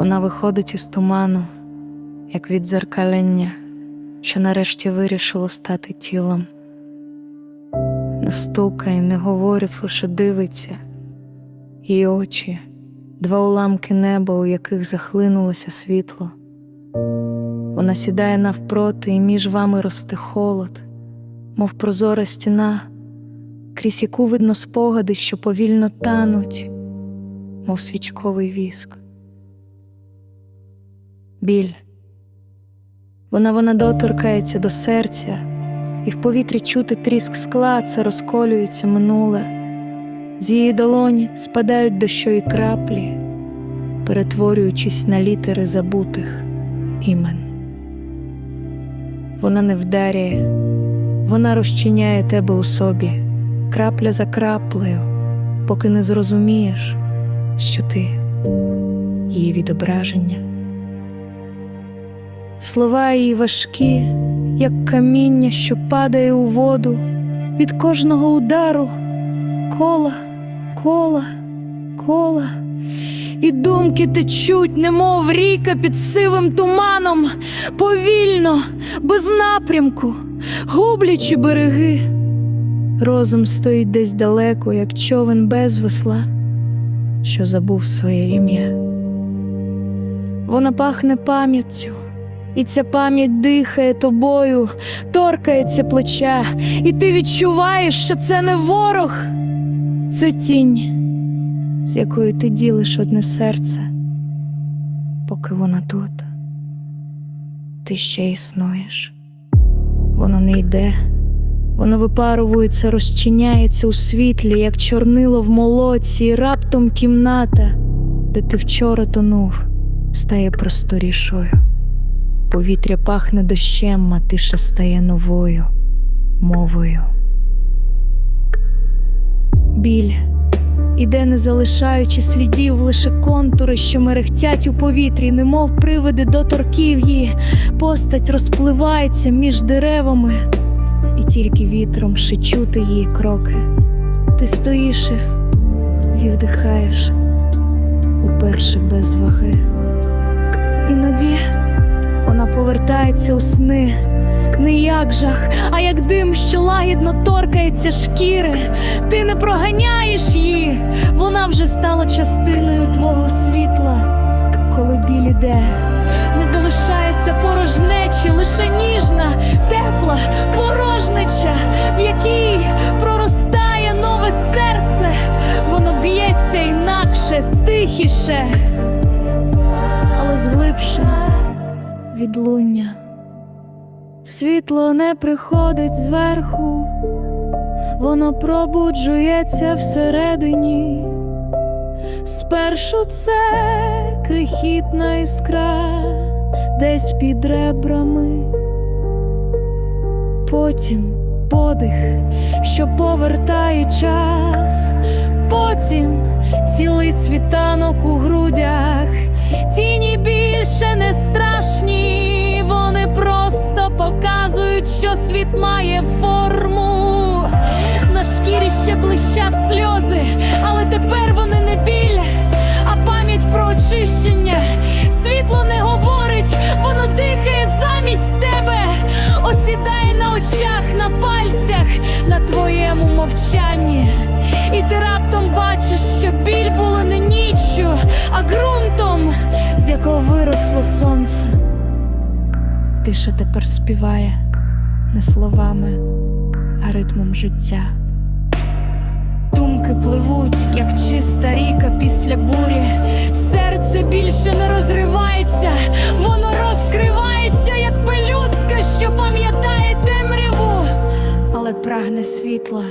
Вона виходить із туману, як від дзеркалення, що нарешті вирішило стати тілом. Не стукає, не говорить, лише дивиться, її очі, два уламки неба, у яких захлинулося світло. Вона сідає навпроти, і між вами росте холод, мов прозора стіна, крізь яку видно спогади, що повільно тануть, мов свічковий віск. Біль. Вона вона доторкається до серця, і в повітрі чути тріск скла, це розколюється минуле. З її долоні спадають дощові краплі, перетворюючись на літери забутих імен. Вона не вдаряє, вона розчиняє тебе у собі, крапля за краплею, поки не зрозумієш, що ти її відображення. Слова її важкі, як каміння, що падає у воду від кожного удару, кола, кола, кола. І думки течуть, немов ріка під сивим туманом, повільно, без напрямку, гублячи береги. Розум стоїть десь далеко, як човен без весла, що забув своє ім'я. Вона пахне пам'яттю, і ця пам'ять дихає тобою, торкається плеча, і ти відчуваєш, що це не ворог, це тінь, з якою ти ділиш одне серце, поки вона тут, ти ще існуєш. Воно не йде, воно випаровується, розчиняється у світлі, як чорнило в молоці, і раптом кімната, де ти вчора тонув, стає просторішою. Повітря пахне дощем, а тиша стає новою мовою. Біль іде, не залишаючи слідів, лише контури, що мерехтять у повітрі, немов привиди до торків'ї, постать розпливається між деревами, і тільки вітром ще чути її кроки. Ти стоїш і вдихаєш уперше без ваги. Іноді вона повертається у сни, не як жах, а як дим, що лагідно торкається шкіри. Ти не проганяєш її, вона вже стала частиною твого світла. Коли біль іде, не залишається порожнечі, лише ніжна, тепла порожнича, в якій проростає нове серце, воно б'ється інакше, тихіше, відлуння. Світло не приходить зверху, воно пробуджується всередині. Спершу це крихітна іскра десь під ребрами, потім подих, що повертає час, потім цілий світанок у грудях, тіні більше не страшні, вони просто показують, що світ має форму. На шкірі ще блищать сльози, але тепер вони не біль, а пам'ять про очищення. Світло не говорить, воно дихає замість тебе, осідає на очах, на пальцях, на твоєму мовчанні. І ти якого виросло сонце. Тиша тепер співає не словами, а ритмом життя. Думки пливуть, як чиста ріка після бурі. Серце більше не розривається, воно розкривається, як пелюстка, що пам'ятає темряву, але прагне світла.